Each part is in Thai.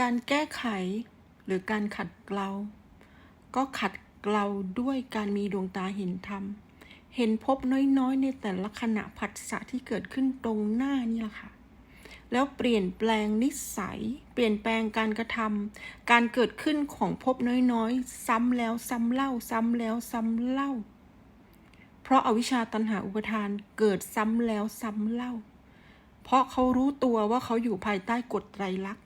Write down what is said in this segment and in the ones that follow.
การแก้ไขหรือการขัดเกลา ก็ขัดเกลาด้วยการมีดวงตาเห็นธรรม เห็นพบน้อยๆ ในแต่ละขณะผัสสะที่เกิดขึ้นตรงหน้านี่แหละค่ะ แล้วเปลี่ยนแปลงนิสัย เปลี่ยนแปลงการกระทำการเกิดขึ้นของพบน้อยๆ ซ้ำแล้วซ้ำเล่า ซ้ำแล้วซ้ำเล่า เพราะอาวิชชาตันหาอุปทานเกิดซ้ำแล้วซ้ำเล่า เพราะเขารู้ตัวว่าเขาอยู่ภายใต้กฎไตรลักษณ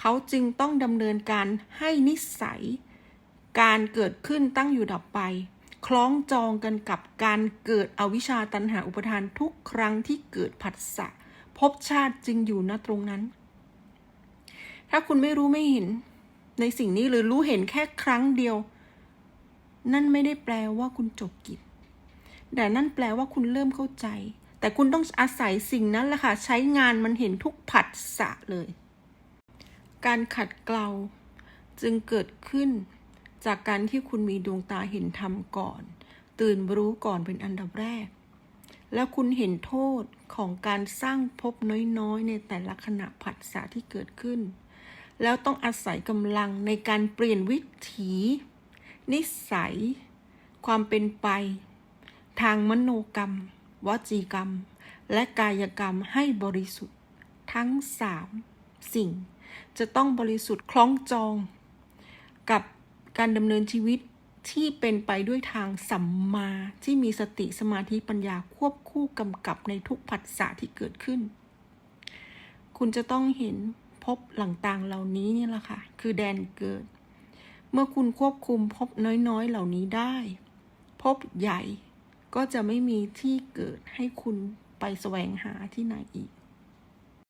เขาจึงต้องดำเนินการให้นิสัย การเกิดขึ้นตั้งอยู่ดับไป คล้องจองกันกับการเกิดอวิชชาตันหาอุปทานทุกครั้งที่เกิดผัสสะภพชาติจึงอยู่ณตรงนั้น ถ้าคุณไม่รู้ไม่เห็นในสิ่งนี้หรือรู้เห็นแค่ครั้งเดียว นั่นไม่ได้แปลว่าคุณจบกิจแต่นั่นแปลว่าคุณเริ่มเข้าใจ แต่คุณต้องอาศัยสิ่งนั้นแหละค่ะ ใช้งานมันเห็นทุกผัสสะเลย การขัดเกลาจึงเกิดขึ้น จากการที่คุณมีดวงตาเห็นธรรมก่อน ตื่นรู้ก่อนเป็นอันดับแรก แล้วคุณเห็นโทษของการสร้างภพน้อยๆ ในแต่ละขณะผัสสะที่เกิดขึ้น แล้วต้องอาศัยกำลังในการเปลี่ยนวิถี นิสัย ความเป็นไป ทางมโนกรรม วจีกรรม และกายกรรมให้บริสุทธิ์ ทั้งสามสิ่ง จะต้องบริสุทธิ์คล้องจอง กับการดำเนินชีวิตที่เป็นไปด้วยทางสัมมาที่มีสติสมาธิปัญญาควบคู่กำกับในทุกผัสสะที่เกิดขึ้น คุณจะต้องเห็นพบหลังต่างเหล่านี้นี่แหละค่ะ คือแดนเกิด เมื่อคุณควบคุมพบน้อยๆเหล่านี้ได้ พบใหญ่ก็จะไม่มีที่เกิดให้คุณไปแสวงหาที่ไหนอีก